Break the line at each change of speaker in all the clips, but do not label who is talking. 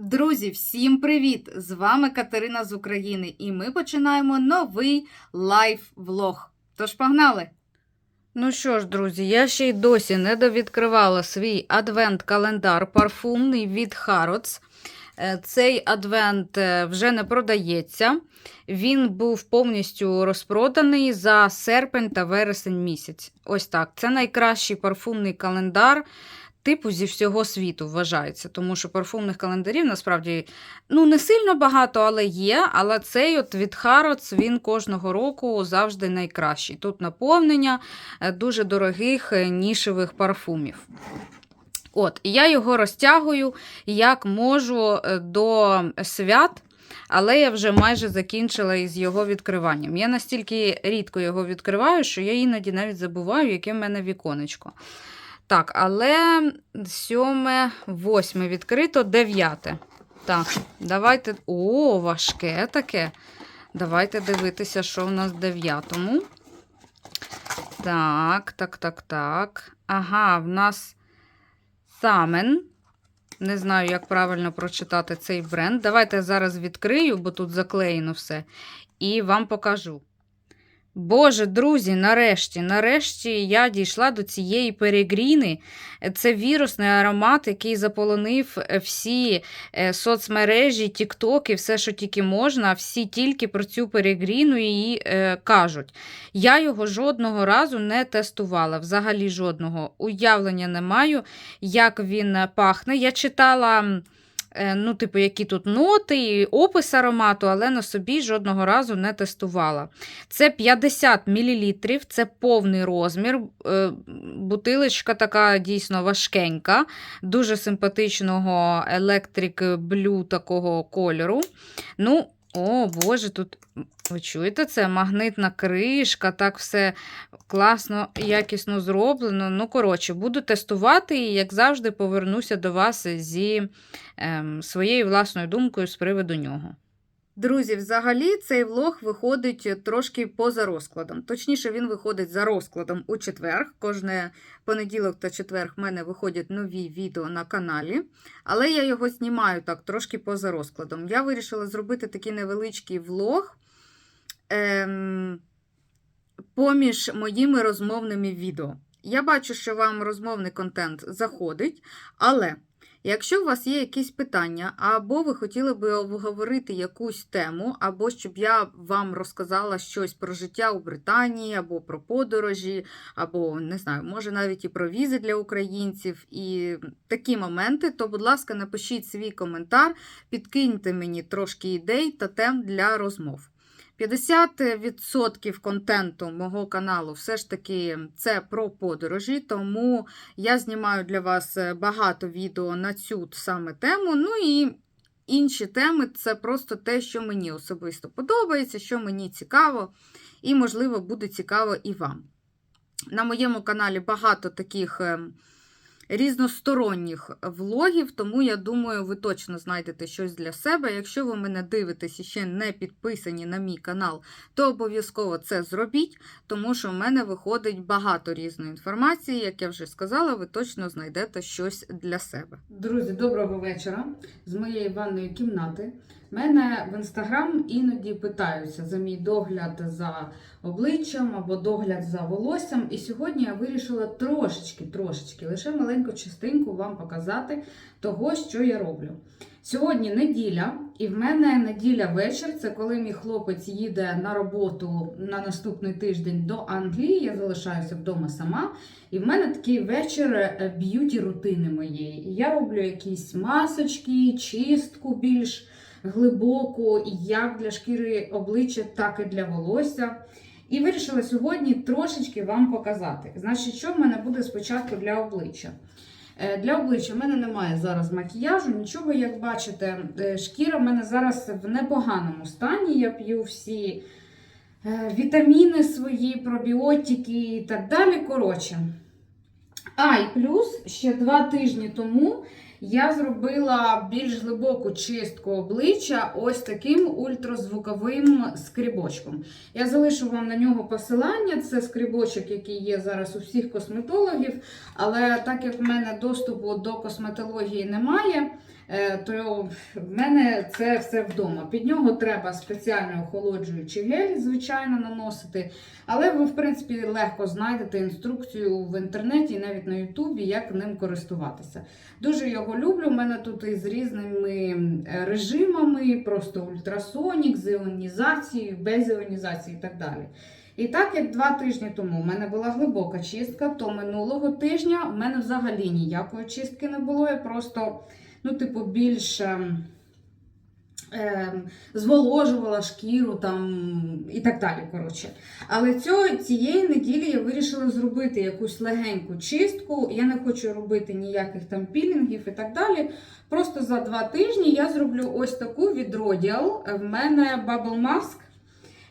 Друзі, всім привіт! З вами Катерина з України, і ми починаємо новий лайв-влог. Тож погнали! Ну що ж, друзі, я ще й досі не довідкривала свій адвент-календар парфумний від Harrods. Е, Цей адвент е, вже не продається. Він був повністю розпроданий за серпень та вересень місяць. Ось так. Це найкращий парфумний календар. Типу зі всього світу вважається, тому що парфумних календарів насправді ну не сильно багато, але є. Але цей от від Harrods, він кожного року завжди найкращий. Тут наповнення е, дуже дорогих е, нішевих парфумів. От, я його розтягую як можу е, до свят. Але я вже майже закінчила із його відкриванням. Я настільки рідко його відкриваю, що я іноді навіть забуваю, яке в мене віконечко. Так, але сьоме, восьме відкрито, дев'яте. Так, давайте. О, важке таке. Давайте дивитися, що в нас в дев'ятому. Так, так, так, так. Ага, в нас Самен. Не знаю, як правильно прочитати цей бренд. Давайте зараз відкрию, бо тут заклеєно все, і вам покажу. Боже, друзі, нарешті, нарешті я дійшла до цієї перегріни. Це вірусний аромат, який заполонив всі е, соцмережі, тіктоки, все, що тільки можна. Всі тільки про цю перегріну її е, кажуть. Я його жодного разу не тестувала, взагалі жодного. Уявлення не маю, як він пахне. Я читала. Е, Ну, типу, які тут ноти, і опис аромату, але на собі жодного разу не тестувала. Це 50 мл, це повний розмір. Е, Бутилочка така дійсно важкенька, дуже симпатичного Electric Blue такого кольору. Ну, о, Боже, тут ви чуєте це? Магнитна кришка, так все класно, якісно зроблено. Ну, коротше, буду тестувати і, як завжди, повернуся до вас зі ем, своєю власною думкою з приводу нього. Друзі, взагалі цей влог виходить трошки поза розкладом. Точніше, він виходить за розкладом у четвер. Кожне понеділок та четвер в мене виходять нові відео на каналі, але я його знімаю так трошки поза розкладом. Я вирішила зробити такий невеличкий влог ем, поміж моїми розмовними відео. Я бачу, що вам розмовний контент заходить, але якщо у вас є якісь питання, або ви хотіли би обговорити якусь тему, або щоб я вам розказала щось про життя у Британії, або про подорожі, або не знаю, може навіть і про візи для українців, і такі моменти, то, будь ласка, напишіть свій коментар, підкиньте мені трошки ідей та тем для розмов. 50% контенту мого каналу все ж таки це про подорожі, тому я знімаю для вас е, багато відео на цю саме тему. Ну і інші теми це просто те, що мені особисто подобається, що мені цікаво, і, можливо, буде цікаво і вам. На моєму каналі багато таких ем, різносторонніх влогів, тому я думаю, ви точно знайдете щось для себе. Якщо ви мене дивитесь і ще не підписані на мій канал, то обов'язково це зробіть, тому що в мене виходить багато різної інформації. Як я вже сказала, ви точно знайдете щось для себе. Друзі, доброго вечора з моєї ванної кімнати. Мене в інстаграм іноді питаються за мій догляд за обличчям або догляд за волоссям. І сьогодні я вирішила трошечки, трошечки, лише маленьку частинку вам показати того, що я роблю. Сьогодні неділя, і в мене неділя вечір. Це коли мій хлопець їде на роботу на наступний тиждень до Англії. Я залишаюся вдома сама. І в мене такий вечір е, б'юті рутини моєї. Я роблю якісь масочки, чистку більш глибоку, як для шкіри обличчя, так і для волосся. І вирішила сьогодні трошечки вам показати. Значить, що в мене буде спочатку для обличчя? Е, Для обличчя в мене немає зараз макіяжу, нічого, як бачите, Е, шкіра в мене зараз в непоганому стані. Я п'ю всі е, вітаміни свої, пробіотики і так далі. Коротше. А, і плюс ще два тижні тому я зробила більш глибоку чистку обличчя ось таким ультразвуковим скрібочком. Я залишу вам на нього посилання. Це скрібочок, який є зараз у всіх косметологів. Але так як в мене доступу до косметології немає, то в мене це все вдома. Під нього треба спеціально охолоджуючий гель, звичайно, наносити. Але ви, в принципі, легко знайдете інструкцію в інтернеті і навіть на Ютубі, як ним користуватися. Дуже його люблю. У мене тут із різними е, режимами, просто ультрасонік, з іонізацією, без іонізації і так далі. І так як два тижні тому в мене була глибока чистка, то минулого тижня в мене взагалі ніякої чистки не було. Я просто, ну, типу, більш ем, зволожувала шкіру там і так далі. коротше. Але цього, цієї неділі я вирішила зробити якусь легеньку чистку. Я не хочу робити ніяких там пілінгів і так далі. Просто за два тижні я зроблю ось таку від Rodial. В мене Bubble Mask.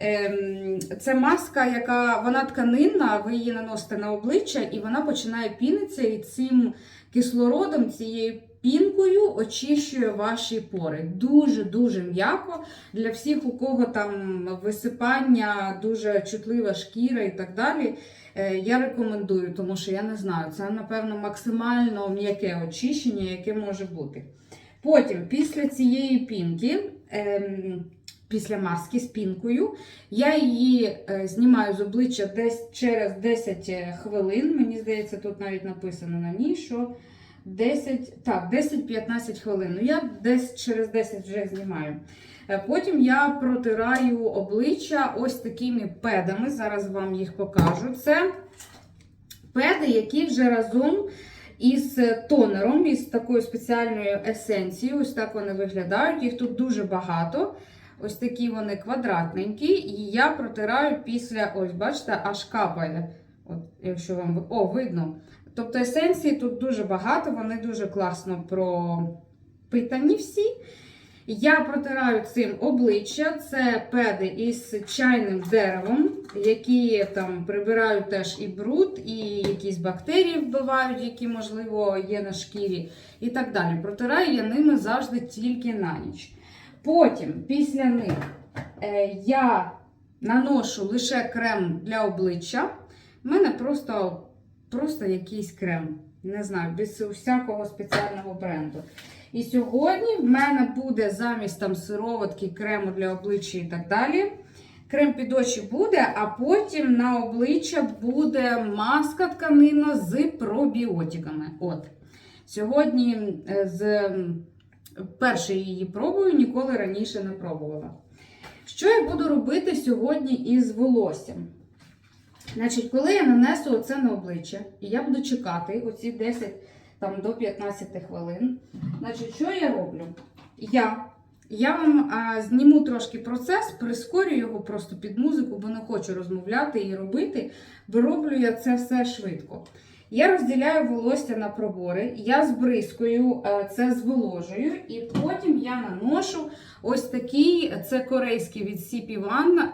Ем, Це маска, яка вона тканинна, ви її наносите на обличчя, і вона починає пінитися, і цим кислородом, цією пінкою очищує ваші пори. Дуже-дуже м'яко. Для всіх, у кого там висипання, дуже чутлива шкіра і так далі. е, Я рекомендую, тому що я не знаю, це, напевно, максимально м'яке очищення, яке може бути. Потім, після цієї пінки. ем, після маски з пінкою. Я її е, знімаю з обличчя десь через 10 хвилин. Мені здається, тут навіть написано на ній, що 10, так, 10-15 хвилин. Ну, я десь через 10 вже знімаю. Е, Потім я протираю обличчя ось такими педами. Зараз вам їх покажу. Це педи, які вже разом із тонером, із такою спеціальною есенцією. Ось так вони виглядають. Їх тут дуже багато. Ось такі вони квадратненькі. І я протираю після, ось, бачите, аж капає. От, якщо вам О, видно. Тобто есенції тут дуже багато, вони дуже класно пропитані всі. Я протираю цим обличчя. Це педи із чайним деревом, які там прибирають теж і бруд, і якісь бактерії вбивають, які, можливо, є на шкірі, і так далі. Протираю я ними завжди тільки на ніч. Потім, після них, е, я наношу лише крем для обличчя. У мене просто, просто якийсь крем. Не знаю, без всякого спеціального бренду. І сьогодні в мене буде замість там сироватки, крему для обличчя і так далі. Крем під очі буде, а потім на обличчя буде маска тканина з пробіотиками. От. Сьогодні е, з м, перше її пробую, ніколи раніше не пробувала. Що я буду робити сьогодні із волоссям? Значить, коли я нанесу оце на обличчя, і я буду чекати оці 10 там, до 15 хвилин. Значить, що я роблю? Я, я вам а, зніму трошки процес, прискорю його просто під музику, бо не хочу розмовляти і робити, бо роблю я це все швидко. Я розділяю волосся на пробори, я збризкою е, це зволожую, і потім я наношу ось такий, це корейський від CP One.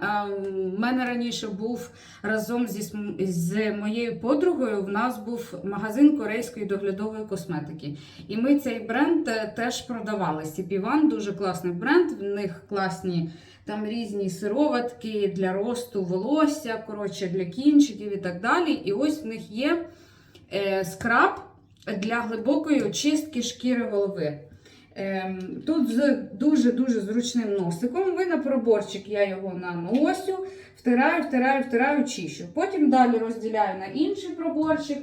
У мене раніше був разом зі, з моєю подругою. В нас був магазин корейської доглядової косметики. І ми цей бренд е, теж продавали. CP One дуже класний бренд. В них класні там різні сироватки для росту волосся, коротше, для кінчиків і так далі. І ось в них є е, скраб для глибокої очистки шкіри голови. Ем, Тут з дуже-дуже зручним носиком. Ви на проборчик я його наносю, втираю, втираю, втираю, чищу. Потім далі розділяю на інший проборчик,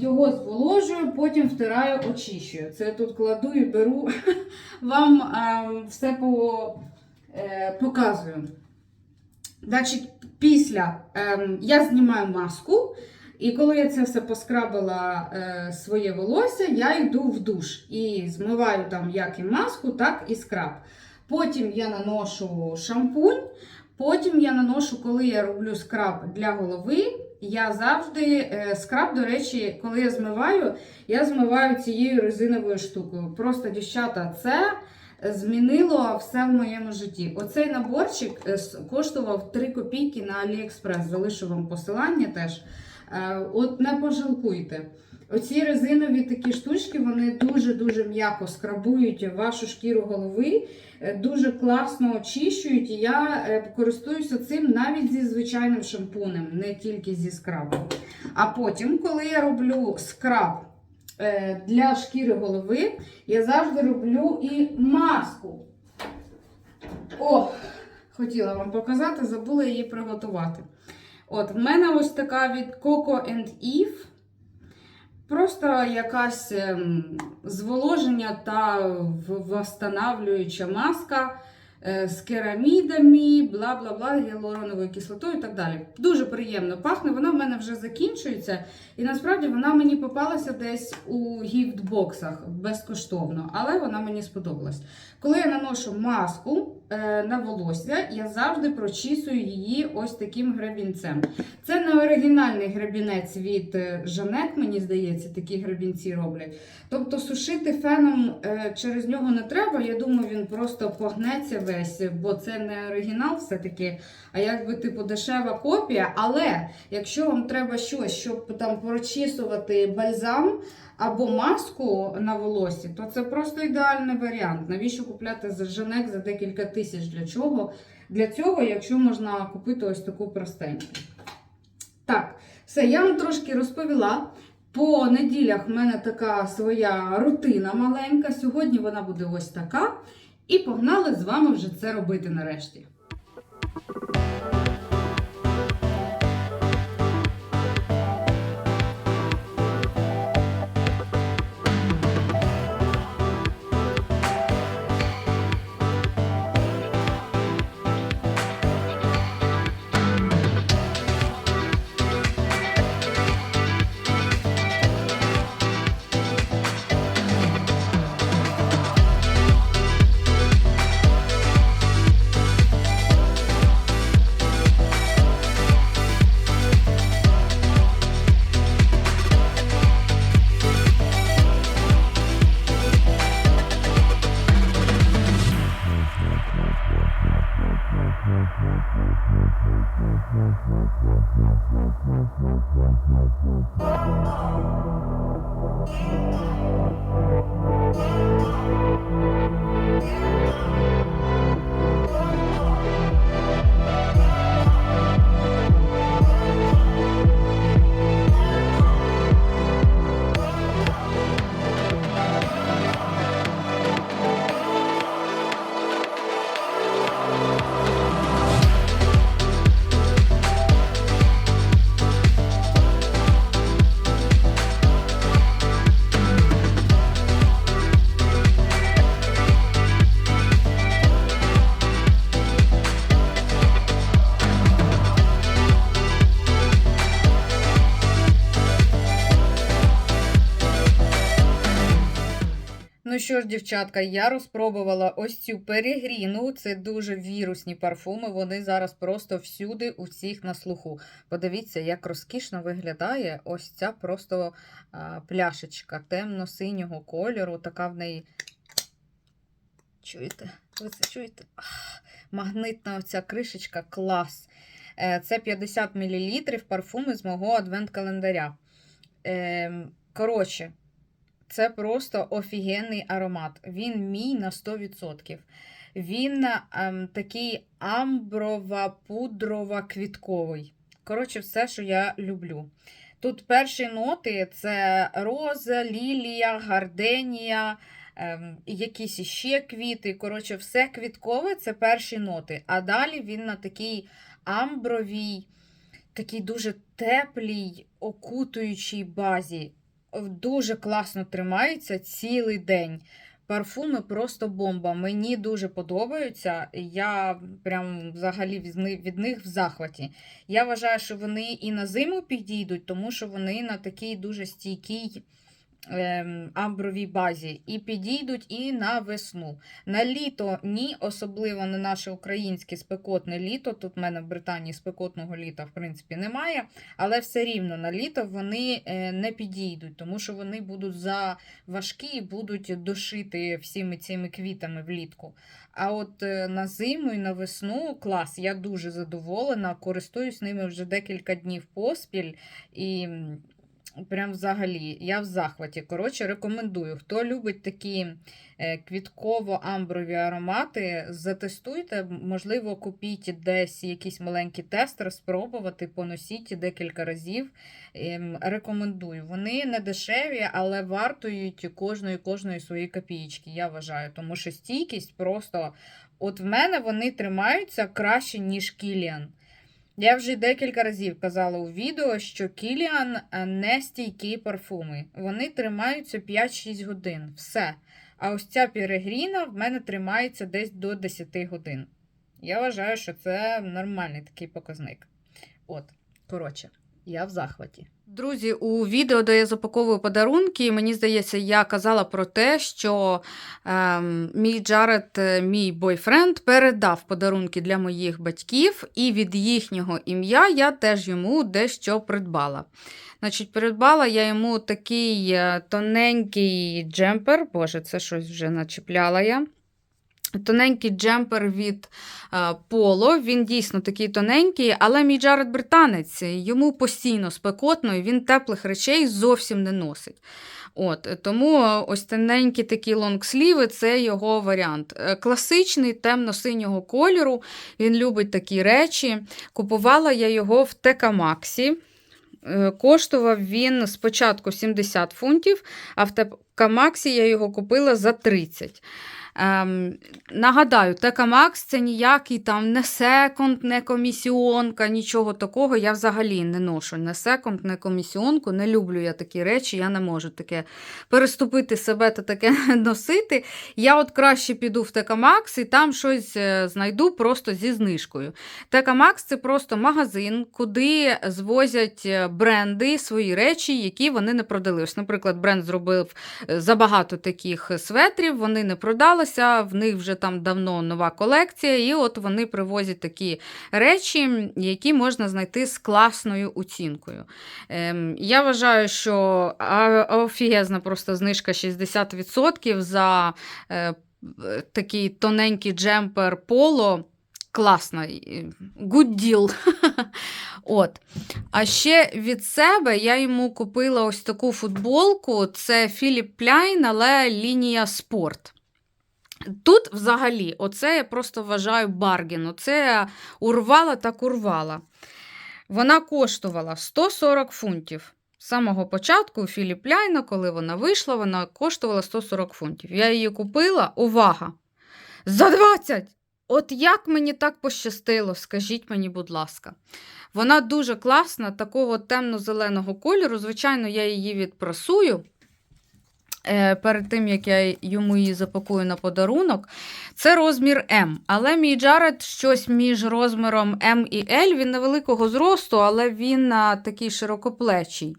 його зволожую, потім втираю, очищую. Це тут кладу і беру, вам все е, показую. Значить, після ем, я знімаю маску. І коли я це все поскрабила е, своє волосся, я йду в душ і змиваю там як і маску, так і скраб. Потім я наношу шампунь, потім я наношу, коли я роблю скраб для голови. Я завжди е, скраб, до речі, коли я змиваю, я змиваю цією резиновою штукою. Просто, дівчата, це змінило все в моєму житті. Оцей наборчик е, коштував 3 копійки на AliExpress. Залишу вам посилання теж. Е, От не пожалкуйте. Оці резинові такі штучки, вони дуже-дуже м'яко скрабують вашу шкіру голови, е, дуже класно очищують. І я е, користуюся цим навіть зі звичайним шампунем, не тільки зі скрабом. А потім, коли я роблю скраб для шкіри голови я завжди роблю і маску. О, хотіла вам показати, забула її приготувати. От, в мене ось така від Coco and Eve. Просто якась ем, зволоження та восстанавлююча маска е, з керамідами, бла бла бла, гіалуроновою кислотою і так далі. Дуже приємно пахне. Вона в мене вже закінчується. І насправді вона мені попалася десь у гіфтбоксах безкоштовно, але вона мені сподобалась. Коли я наношу маску на волосся, я завжди прочісую її ось таким гребінцем. Це не оригінальний гребінець від е, Жанет, мені здається, такі гребінці роблять. Тобто сушити феном е, через нього не треба. Я думаю, він просто погнеться весь, бо це не оригінал все-таки, а якби типу дешева копія. Але якщо вам треба щось, щоб там прочісувати бальзам або маску на волосі, то це просто ідеальний варіант. Навіщо купляти за Жанек за декілька тисяч? Для чого? Для цього, якщо можна купити ось таку простеньку. Так, все, я вам трошки розповіла. По неділях в мене така своя рутина маленька. Сьогодні вона буде ось така. І погнали з вами вже це робити нарешті. Oh, my God. Що ж, дівчатка, я розпробувала ось цю перегріну. Це дуже вірусні парфуми. Вони зараз просто всюди у всіх на слуху. Подивіться, як розкішно виглядає ось ця просто пляшечка темно-синього кольору. Така в неї. Чуєте? Ви це чуєте? Ах, магнитна оця кришечка клас. Е, Це 50 мл парфуми з мого адвент-календаря. Ем, Коротше, це просто офігенний аромат. Він мій на 100%. Він ем, такий амброво-пудрова-квітковий. Коротше, все, що я люблю. Тут перші ноти це роза, лілія, гарденія, ем, якісь іще квіти. Коротше, все квіткове це перші ноти. А далі він на такій амбровій, такій дуже теплій, окутуючій базі дуже класно тримається цілий день. Парфуми просто бомба. Мені дуже подобаються. Я прям взагалі від них, в захваті. Я вважаю, що вони і на зиму підійдуть, тому що вони на такій дуже стійкій ем, амбровій базі. І підійдуть і на весну. На літо ні, особливо на наше українське спекотне літо. Тут в мене в Британії спекотного літа, в принципі, немає. Але все рівно на літо вони е, не підійдуть, тому що вони будуть за важкі і будуть дошити всіми цими квітами влітку. А от е, на зиму і на весну клас, я дуже задоволена, користуюсь ними вже декілька днів поспіль. І Прям взагалі, я в захваті. Коротше, рекомендую. Хто любить такі е, квітково-амброві аромати, затестуйте. Можливо, купіть десь якийсь маленький тестер, спробувати, поносіть декілька разів. Ем, Рекомендую. Вони не дешеві, але вартують кожної кожної своєї копієчки, я вважаю. Тому що стійкість просто. От в мене вони тримаються краще, ніж Кіліан. Я вже декілька разів казала у відео, що Кіліан е, не стійкі парфуми. Вони тримаються 5-6 годин. Все. А ось ця Пірегріна в мене тримається десь до 10 годин. Я вважаю, що це нормальний такий показник. От, коротше, я в захваті. Друзі, у відео, де я запаковую подарунки, мені здається, я казала про те, що ем, мій Джаред, е, мій бойфренд, передав подарунки для моїх батьків, і від їхнього ім'я я теж йому дещо придбала. Значить, придбала я йому такий е, тоненький джемпер. Боже, це щось вже начепляла я. Тоненький джемпер від е, Поло. Він дійсно такий тоненький, але мій Джаред британець, йому постійно спекотно, і він теплих речей зовсім не носить. От, Тому е, ось тоненькі такі лонгсліви це його варіант. Е, Класичний темно-синього кольору. Він любить такі речі. Купувала я його в ТК Максі. Е, Коштував він спочатку 70 фунтів, а в ТК Максі я його купила за 30. Ем, нагадаю, Тека Макс це ніякий там не секонд, не комісіонка, нічого такого. Я взагалі не ношу не секонд, не комісіонку. Не люблю я такі речі, я не можу таке переступити себе та таке носити. Я от краще піду в Тека Макс і там щось е, знайду просто зі знижкою. Тека Макс це просто магазин, куди звозять е, бренди свої речі, які вони не продали. Ось, наприклад, бренд зробив е, забагато таких светрів, вони не продалися, в них вже там давно нова колекція, і от вони привозять такі речі, які можна знайти з класною оцінкою. Ем, я вважаю, що офігезна просто знижка 60% за е, такий тоненький джемпер поло. Класно, good deal. От. А ще від себе я йому купила ось таку футболку. Це Філіп Пляйн, але лінія спорт. Тут взагалі, оце я просто вважаю баргін. Оце урвала так урвала. Вона коштувала 140 фунтів. З самого початку у Філіп Ляйна, коли вона вийшла, вона коштувала 140 фунтів. Я її купила, увага! За 20! От як мені так пощастило, скажіть мені, будь ласка. Вона дуже класна, такого темно-зеленого кольору. Звичайно, я її відпрасую перед тим, як я йому її запакую на подарунок. Це розмір М. Але мій Джаред щось між розміром М і L. Він невеликого зросту, але він такий широкоплечий.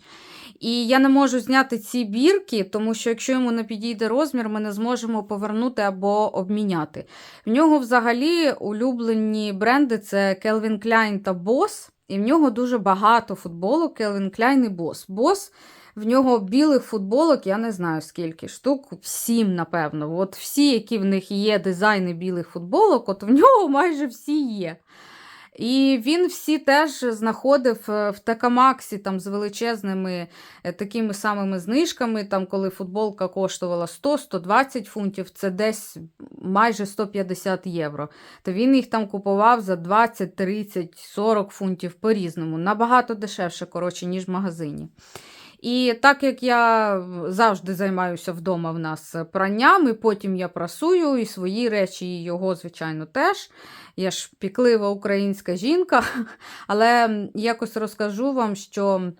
І я не можу зняти ці бірки, тому що якщо йому не підійде розмір, ми не зможемо повернути або обміняти. В нього взагалі улюблені бренди це Calvin Klein та Boss. І в нього дуже багато футболок Calvin Klein і Boss. Boss в нього білих футболок, я не знаю скільки штук, сім, напевно. От всі, які в них є дизайни білих футболок, от в нього майже всі є. І він всі теж знаходив е, в Такамаксі там з величезними е, такими самими знижками. Там, коли футболка коштувала 100-120 фунтів, це десь майже 150 євро. То він їх там купував за 20, 30, 40 фунтів по-різному. Набагато дешевше, коротше, ніж в магазині. І так як я завжди займаюся вдома в нас пранням, і потім я прасую і свої речі, і його, звичайно, теж. Я ж піклива українська жінка, але якось розкажу вам, що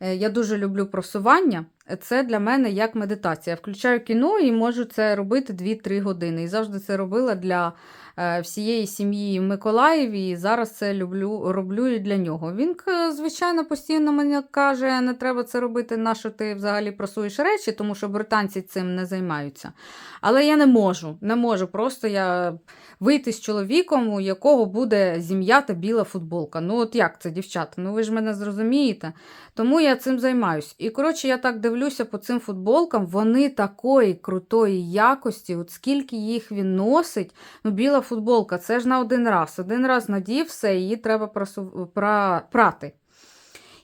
е, я дуже люблю просування. Це для мене як медитація. Я включаю кіно і можу це робити 2-3 години. І завжди це робила для е, всієї сім'ї Миколаєві. І зараз це люблю, роблю і для нього. Він, звичайно, постійно мені каже, не треба це робити, на що ти взагалі просуєш речі, тому що британці цим не займаються. Але я не можу. Не можу. Просто я вийти з чоловіком, у якого буде зім'ята біла футболка. Ну, от як це, дівчата? Ну ви ж мене зрозумієте. Тому я цим займаюсь. І коротше, я так дивлюся по цим футболкам, вони такої крутої якості, от скільки їх він носить. Ну, біла футболка, це ж на один раз. Один раз надів все, її треба прасу... пра... прати.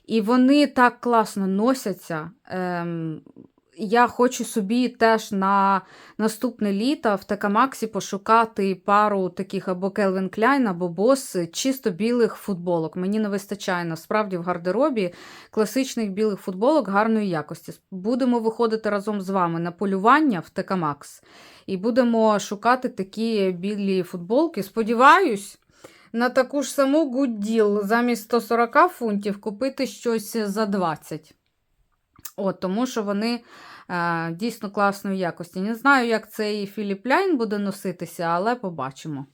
І вони так класно носяться. Ем, я хочу собі теж на наступне літо в Такамаксі пошукати пару таких або Calvin Klein, або Boss чисто білих футболок. Мені не вистачає насправді в гардеробі класичних білих футболок гарної якості. Будемо виходити разом з вами на полювання в Такамакс і будемо шукати такі білі футболки. Сподіваюсь. На таку ж саму deal замість 140 фунтів купити щось за 20. От, тому що вони е, дійсно класної якості. Не знаю, як цей Філіп Ляйн буде носитися, але побачимо.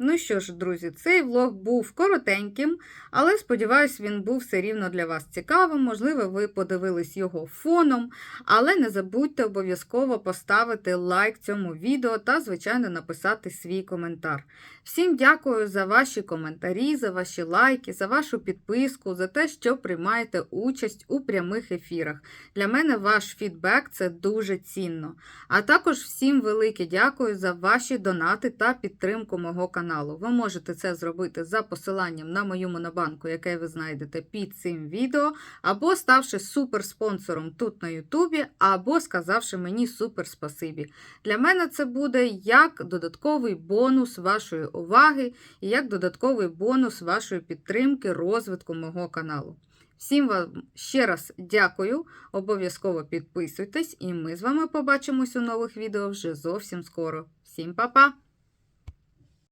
Ну що ж, друзі, цей влог був коротеньким, але сподіваюсь, він був все рівно для вас цікавим. Можливо, ви подивились його фоном. Але не забудьте обов'язково поставити лайк цьому відео та, звичайно, написати свій коментар. Всім дякую за ваші коментарі, за ваші лайки, за вашу підписку, за те, що приймаєте участь у прямих ефірах. Для мене ваш фідбек це дуже цінно. А також всім велике дякую за ваші донати та підтримку мого каналу. Ви можете це зробити за посиланням на мою монобанку, яке ви знайдете під цим відео, або ставши суперспонсором тут на Ютубі, або сказавши мені супер спасибі. Для мене це буде як додатковий бонус вашої уваги і як додатковий бонус вашої підтримки розвитку мого каналу. Всім вам ще раз дякую. Обов'язково підписуйтесь, і ми з вами побачимось у нових відео вже зовсім скоро. Всім па-па!